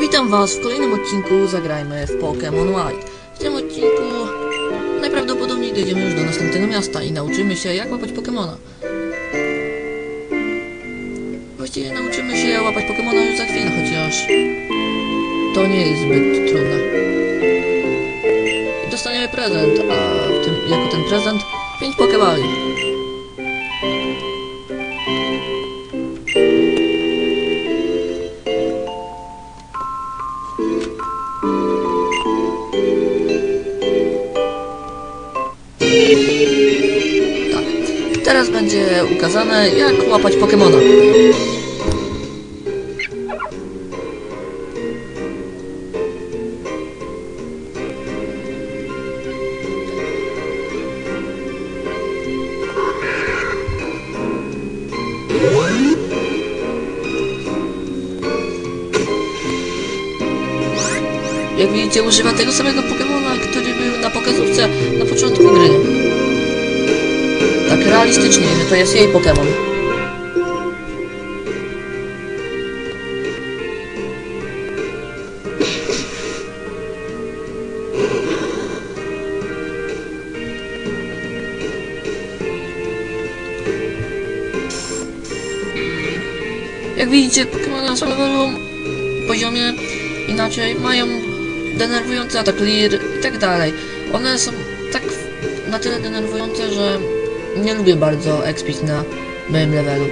Witam Was w kolejnym odcinku Zagrajmy w Pokémon. W tym odcinku najprawdopodobniej dojdziemy już do następnego miasta i nauczymy się jak łapać Pokémona. Właściwie nauczymy się łapać Pokémona już za chwilę, chociaż to nie jest zbyt trudne. I dostaniemy prezent, a tym, jako ten prezent 5 Pokébali. Tak. Teraz będzie ukazane, jak łapać Pokemona. Jak widzicie, używa tego samego Pokemona, który był na pokazówce na początku gry. Tak realistycznie, że to jest jej Pokémon. Jak widzicie, Pokémony są na lewym poziomie inaczej, mają denerwujący atak Leer i tak dalej. One są tak na tyle denerwujące, że nie lubię bardzo expić na moim levelu.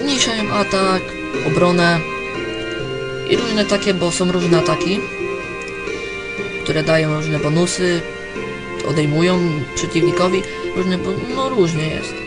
Zmniejszają atak, obronę i różne takie, bo są różne ataki, które dają różne bonusy, odejmują przeciwnikowi, różne, no różnie jest.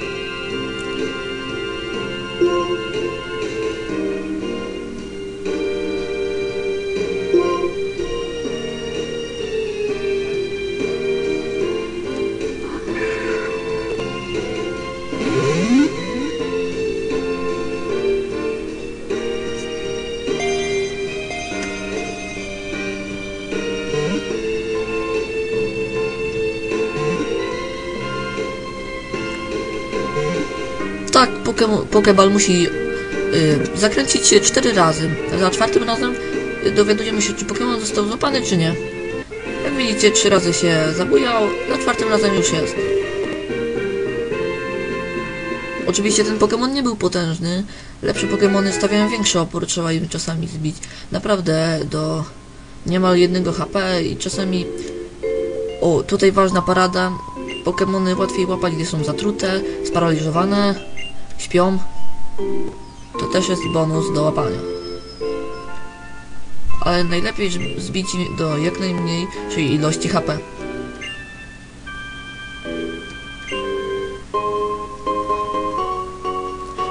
Pokéball musi y, zakręcić się cztery razy. Za czwartym razem y, dowiadujemy się, czy Pokémon został złapany, czy nie. Jak widzicie, trzy razy się zabujał, za czwartym razem już jest. Oczywiście ten Pokémon nie był potężny. Lepsze Pokémony stawiają większy opór, trzeba im czasami zbić. Naprawdę do niemal jednego HP i czasami... O, tutaj ważna parada. Pokémony łatwiej łapać, gdy są zatrute, sparaliżowane, śpią. To też jest bonus do łapania. Ale najlepiej zbić do jak najmniejszej ilości HP.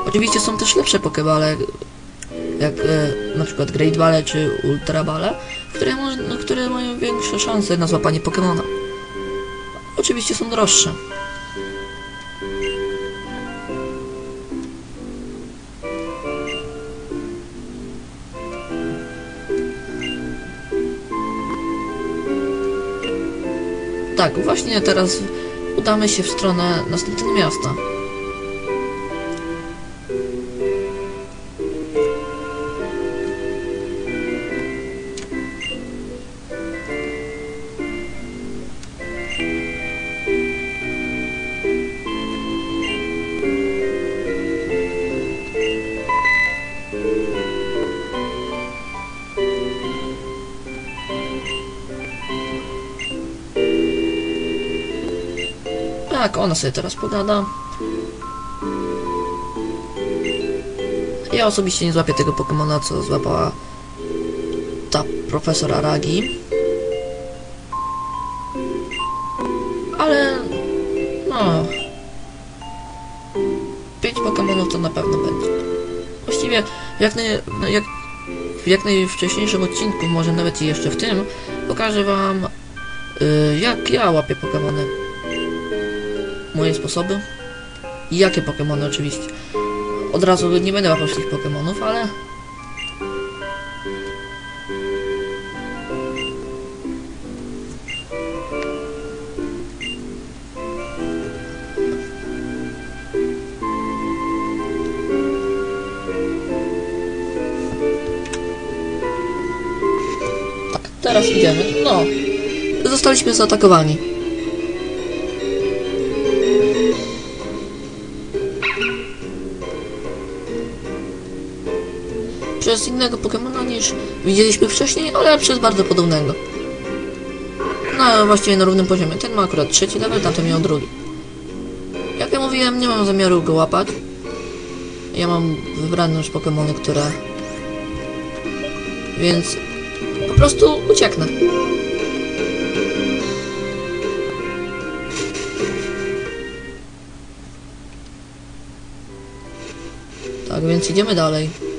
Oczywiście są też lepsze Pokébale, jak e, na przykład Great Ball czy Ultra Ball, które, no, które mają większe szanse na złapanie Pokemona. Oczywiście są droższe. Tak, właśnie teraz udamy się w stronę następnego miasta. Tak, ona sobie teraz pogada. Ja osobiście nie złapię tego Pokemona, co złapała ta profesor Aragi. Ale... no... Pięć Pokemonów to na pewno będzie. Właściwie jak, naj, no jak w jak najwcześniejszym odcinku, może nawet i jeszcze w tym, pokażę wam y, jak ja łapię Pokemony moje sposoby i jakie Pokémony oczywiście. Od razu nie będę łapał wszystkich Pokémonów, ale... Tak, teraz idziemy. No. Zostaliśmy zaatakowani. Przez innego Pokemona niż widzieliśmy wcześniej, ale przez bardzo podobnego. No, właściwie na równym poziomie. Ten ma akurat trzeci level, tamten miał drugi. Jak ja mówiłem, nie mam zamiaru go łapać. Ja mam wybrane już Pokemony, które... Więc po prostu ucieknę. Tak, więc idziemy dalej.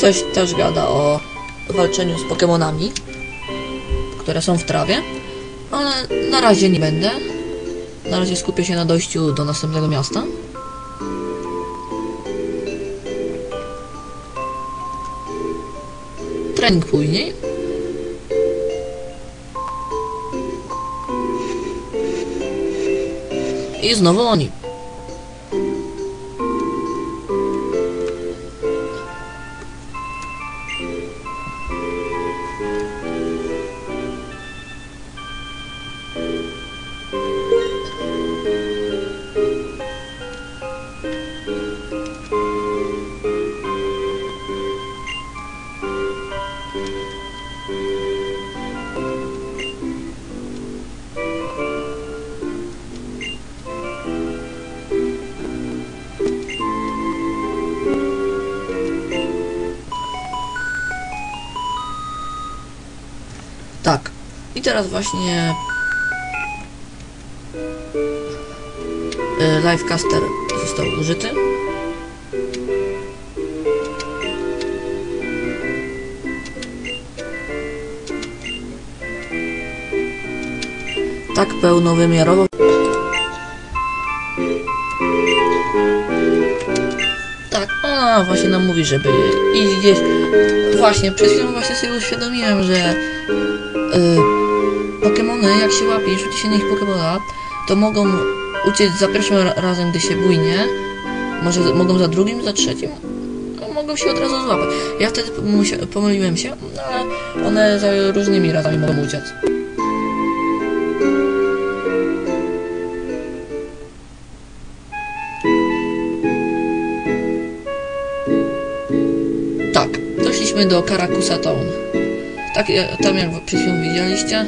Coś też gada o walczeniu z Pokemonami, które są w trawie, ale na razie nie będę. Na razie skupię się na dojściu do następnego miasta. Trening później. I znowu oni. I teraz właśnie y, Livecaster został użyty. Tak pełnowymiarowo. Tak, ona właśnie nam mówi, żeby iść gdzieś. Właśnie, przed chwilą właśnie sobie uświadomiłem, że Pokemony, jak się łapie i rzuci się na nich Pokemona, to mogą uciec za pierwszym ra- razem, gdy się bujnie, może mogą za drugim, za trzecim, a mogą się od razu złapać. Ja wtedy pomyliłem się, no ale one za różnymi razami mogą uciec. Tak, doszliśmy do Karakusa Town. Tak, ja- tam jak przed chwilą widzieliście,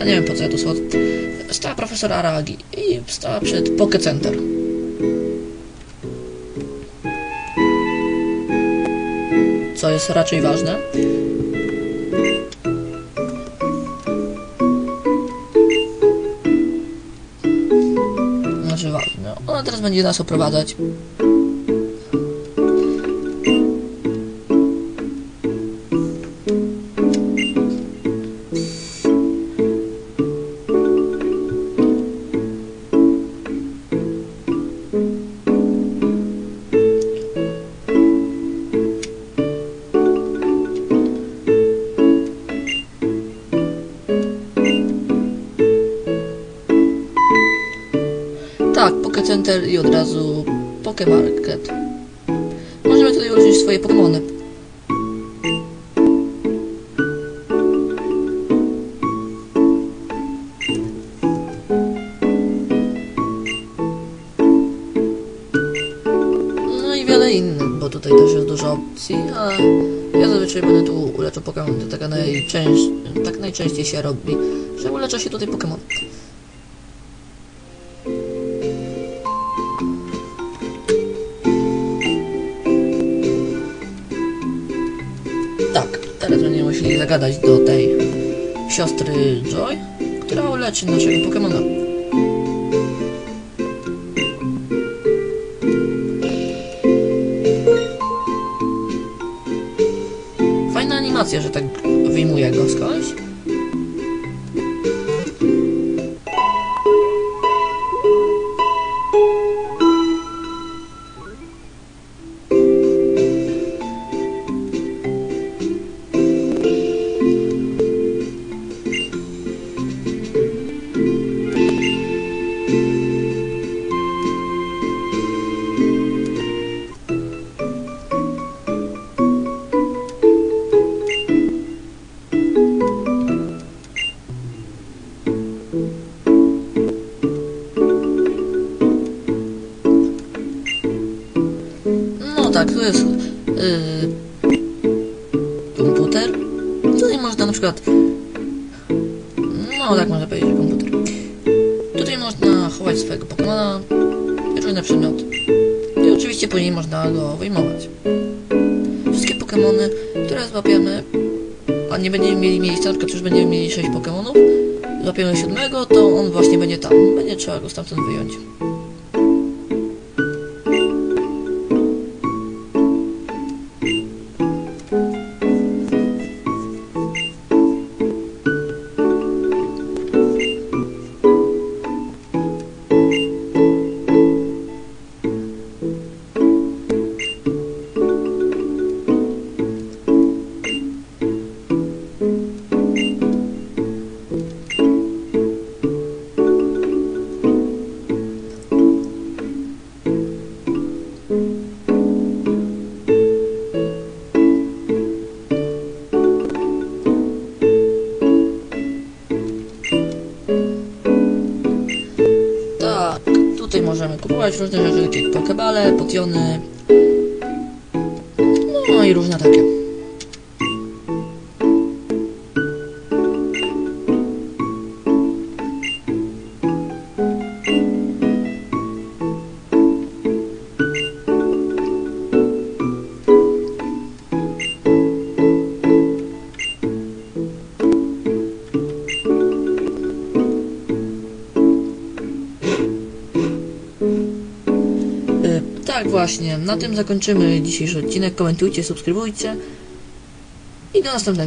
a nie wiem po co ja tu słowo, stała profesor Aragi i stała przed Poke Center. Co jest raczej ważne. Znaczy ważne. Ona teraz będzie nas oprowadzać. Center i od razu Poke Market. Możemy tutaj użyć swoje Pokemony. No i wiele innych, bo tutaj też jest dużo opcji, a ja zazwyczaj będę tu uleczał Pokémon. To taka najczęść, tak najczęściej się robi, że uleczę się tutaj Pokémon. Zagadać do tej siostry Joy, która uleczy naszego Pokemona. Fajna animacja, że tak wyjmuje go skądś. No tak, tu jest yy, komputer. Tutaj można na przykład... No tak można powiedzieć, komputer. Tutaj można chować swojego Pokemona i różne przedmioty. I oczywiście później można go wyjmować. Wszystkie Pokemony, które złapiemy, a nie będziemy mieli miejsca, tylko już będziemy mieli 6 Pokemonów, złapiemy siódmego, to on właśnie będzie tam. Będzie trzeba go stamtąd wyjąć. Możemy kupować różne rzeczy, takie pokebale, potiony, no i różne takie. Właśnie, na tym zakończymy dzisiejszy odcinek. Komentujcie, subskrybujcie i do następnego.